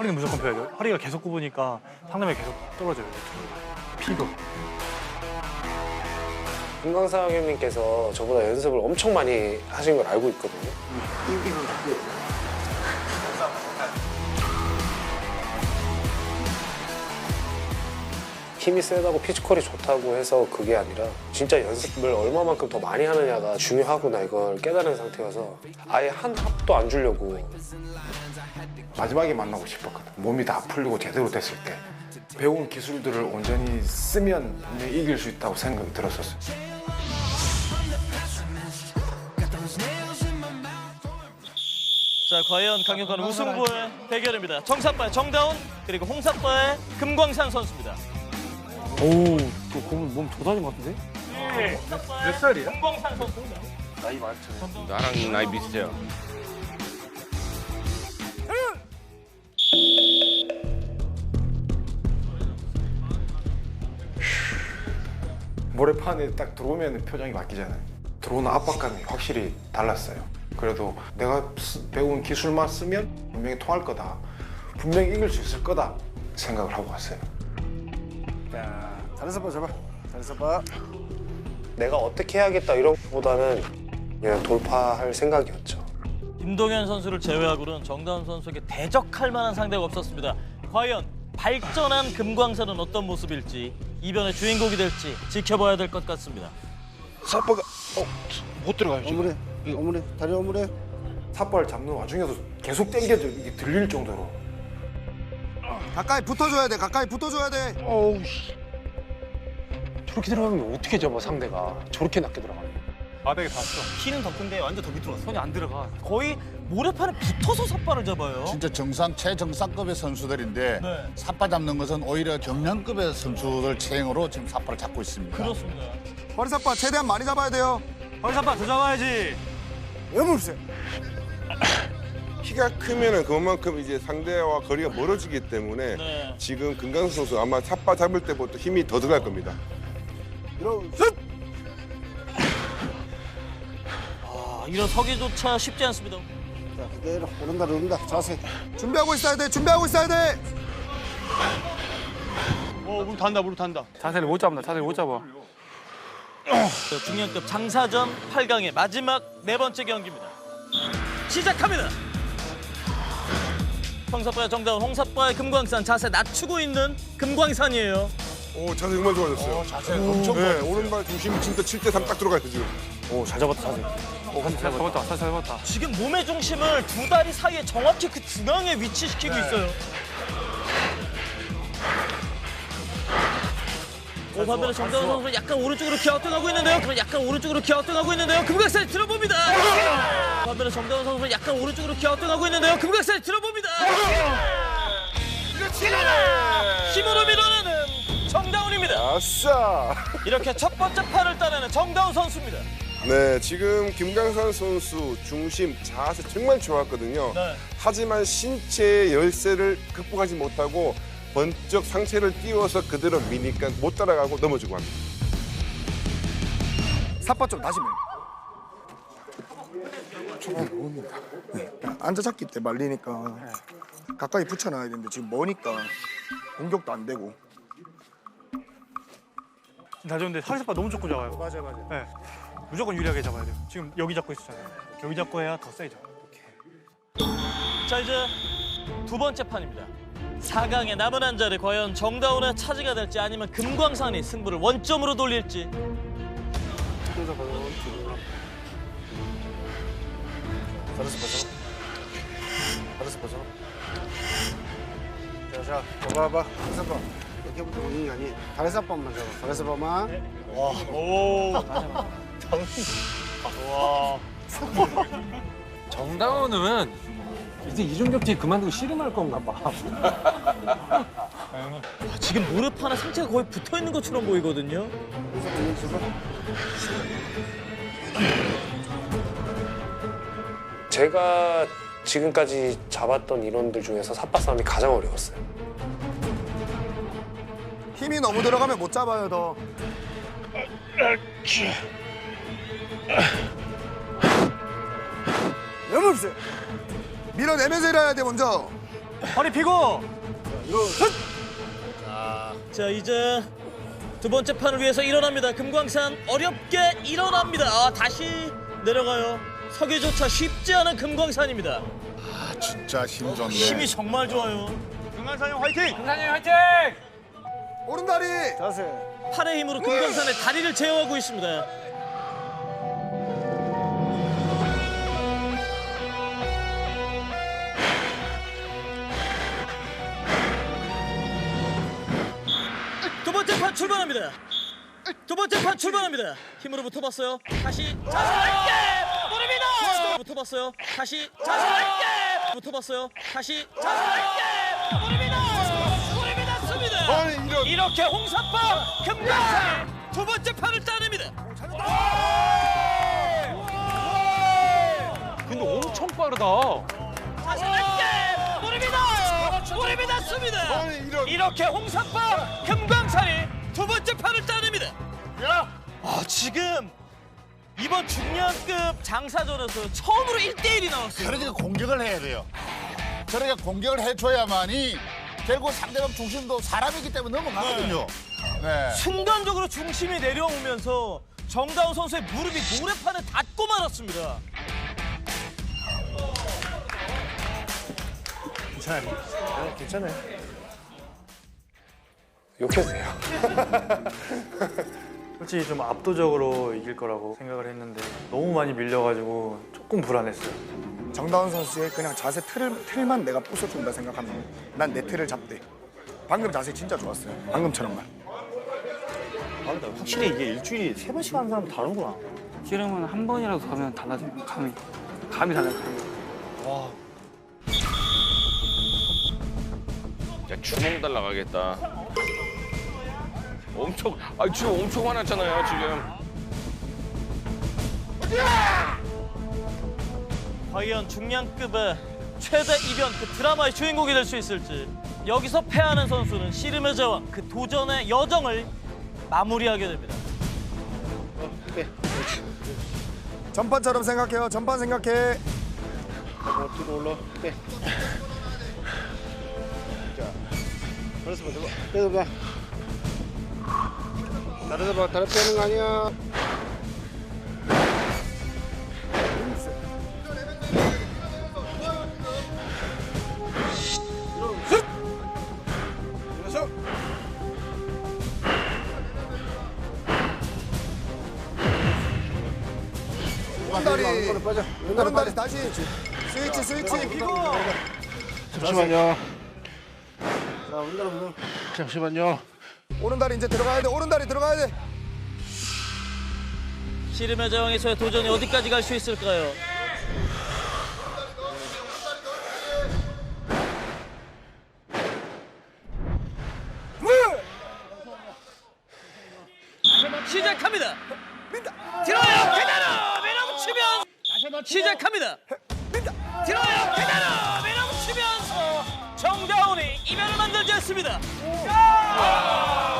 허리는 무조건 펴야 돼요. 허리가 계속 굽으니까 상담이 계속 떨어져요. 피도. 금강상 형님께서 저보다 연습을 엄청 많이 하신 걸 알고 있거든요. 힘이 세다고 피지컬이 좋다고 해서 그게 아니라 진짜 연습을 얼마만큼 더 많이 하느냐가 중요하구나 이걸 깨달은 상태여서 아예 한 합도 안 주려고 마지막에 만나고 싶었거든. 몸이 다 풀리고 제대로 됐을 때 배운 기술들을 온전히 쓰면 분명히 이길 수 있다고 생각이 들었었어. 자, 과연 강력한 우승부의 대결입니다. 정사빠의 정다운 그리고 홍사빠의 금광산 선수입니다. 오, 또 그분 몸 조다진 것 같은데? 몇 살이야? 금광산 선수입니다. 나랑 나이 비슷해요. 모래판에 딱 들어오면 표정이 바뀌잖아요. 들어오는 압박감이 확실히 달랐어요. 그래도 내가 쓰- 배운 기술만 쓰면 분명히 통할 거다. 분명히 이길 수 있을 거다 생각을 하고 왔어요. 자, 잘해서 봐, 잡아. 잘해서 봐. 내가 어떻게 해야겠다 이런 것보다는 그냥 돌파할 생각이었죠. 김동현 선수를 제외하고는 정다운 선수에게 대적할 만한 상대가 없었습니다. 과연 발전한 금광산은 어떤 모습일지 이변의 주인공이 될지 지켜봐야 될 것 같습니다. 사빠가 어, 못 들어가요 지금. 오므래, 오므래, 다리 오므래. 삿발 잡는 와중에도 계속 당겨져 이게 들릴 정도로 가까이 붙어줘야 돼. 가까이 붙어줘야 돼. 저렇게 들어가면 어떻게 접어 상대가 저렇게 낮게 들어가면 바닥에 닿았어. 키는 더 큰데 완전 더 밑으로 갔어. 손이 안 들어가. 거의 모래판에 붙어서 삿발을 잡아요. 진짜 정상 최정상급의 선수들인데 네. 삿바 잡는 것은 오히려 경량급의 선수들 체행으로 지금 삿바를 잡고 있습니다. 그렇습니다. 허리 삿바 최대한 많이 잡아야 돼요. 허리 삿발 더 잡아야지. 여물세. 키가 크면은 그만큼 이제 상대와 거리가 멀어지기 때문에 네. 지금 금강 선수 아마 삿바 잡을 때부터 힘이 더 들어갈 겁니다. 일어서. 아, 이런 서기조차 쉽지 않습니다. 자, 그대로 오른다, 오른다. 자세. 준비하고 있어야 돼. 준비하고 있어야 돼. 어 물 탄다 물 탄다 자세를 못 잡는다. 자세를 못 잡아. 자, 중량급 장사전 8강의 마지막 네 번째 경기입니다. 시작합니다. 황사빠의 정다운, 홍사빠의 금광산 자세 낮추고 있는 금광산이에요. 오 자세 정말 좋아졌어요. 자세 엄청 네, 오른발 중심이 진짜 7대 3 딱 들어가요 지금. 오, 잘 잡았다, 자세. 오, 잘 잡았다, 잘 잡았다. 지금 몸의 중심을 두 다리 사이에 정확히 그 중앙에 위치시키고 있어요. 오, 반면에 정다운 선수 약간 오른쪽으로 기어등하고 있는데요. 그럼 약간 오른쪽으로 기어등하고 있는데요. 금각산이 들어봅니다. 반면에 정다운 선수 약간 오른쪽으로 기어등하고 있는데요. 금각산이 들어봅니다. 힘으로 밀어내는 정다운입니다. 아싸. 이렇게 첫 번째 판을 따내는 정다운 선수입니다. 네, 지금 김강산 선수 중심 자세 정말 좋았거든요. 네. 하지만 신체의 열세를 극복하지 못하고 번쩍 상체를 띄워서 그대로 미니까 못 따라가고 넘어지고 합니다. 삿바 좀 다시 밀. 네, 앉아 잡기 때 말리니까 가까이 붙여놔야 되는데 지금 머니까 공격도 안 되고. 잘 잡는데 허리 삿발 너무 좋고 잡아요. 맞아, 맞아. 네. 무조건 유리하게 잡아야 돼요. 지금 여기 잡고 있었잖아요. 여기 잡고 해야 더 세죠. 자 이제 두 번째 판입니다. 4강의 남은 한 자리 과연 정다운의 차지가 될지 아니면 금광산이 승부를 원점으로 돌릴지 잘해서 봐, 잘해서 봐, 자, 자, 봐봐, 봐봐. 봐. 이렇게부터 오는 게 아니. 봐만 잡아. 잘해서 봐만. 정다운은 이제 이중격 뒤 그만두고 씨름할 건가 봐 아, 지금 무릎 하나 상체가 거의 붙어 있는 것처럼 보이거든요. 여기서. 제가 지금까지 잡았던 인원들 중에서 삿바 싸움이 가장 어려웠어요. 힘이 너무 들어가면 못 잡아요, 더. 여물세. 밀어내면서 일어야 돼, 먼저. 허리 펴고 자 이제 두 번째 판을 위해서 일어납니다. 금광산 어렵게 일어납니다. 아 다시 내려가요. 서기조차 쉽지 않은 금광산입니다. 아, 진짜 힘 좋네. 힘이 정말 좋아요. 금강산 형 화이팅! 오른다리. 팔의 힘으로 금강산의 다리를 제어하고 있습니다. 두 번째 판 출발합니다. 두 번째 판 출발합니다. 힘으로 붙어봤어요. 다시 무릎이다. 붙어봤어요. 다시 자신 있게 붙어봤어요. 다시 자신 있게 무릎이다. 무릎이 닿습니다. 이렇게 홍사파 금강산 두 번째 판을 따냅니다. 근데 엄청 빠르다. 자신 있게 무릎이다. 무릎이 닿습니다. 이렇게 홍사파 금강산이 두 번째 판을 따냅니다. 아 지금 이번 중량급 장사전에서 처음으로 1대1이 나왔어요. 그러니까 공격을 해야 돼요. 그러니까 공격을 해줘야만이 결국 상대방 중심도 사람이기 때문에 넘어가거든요. 네. 순간적으로 중심이 내려오면서 정다운 선수의 무릎이 모래판에 닿고 말았습니다. 괜찮아요. 괜찮아요. 욕해도 돼요. 솔직히 좀 압도적으로 이길 거라고 생각을 했는데 너무 많이 밀려가지고 조금 불안했어요. 정다운 선수의 그냥 자세 틀, 틀만 내가 부숴준다 생각하면 난 내 틀을 잡대. 방금 자세 진짜 좋았어요. 방금처럼만. 아, 근데 확실히 이게 일주일에 세 번씩 하는 사람 다르구나. 씨름은 한 번이라도 가면 달라져요. 감이 감이 달라요. 감이. 야 주먹 달라가겠다. 엄청 아 지금 엄청 화났잖아요 지금. 과연 중량급의 최대 이변 그 드라마의 주인공이 될 수 있을지 여기서 패하는 선수는 씨름의 제왕 그 도전의 여정을 마무리하게 됩니다. 전판처럼 생각해요. 전판 생각해. 다른 봐, 다른 빼는 거 아니야. 오른다리. 오른 다리 다시. 스위치 스위치. 피고. 잠시만요. 잠시만요. 오른다리 이제 들어가야 돼. 오른다리 들어가야 돼. 씨름의 제왕에서의 도전이 어디까지 갈 수 있을까요? 시작합니다. 들어요 그대로 밀어붙이면 시작합니다. 들어요 밀어붙 이변을 만들지 않습니다. 오. 오.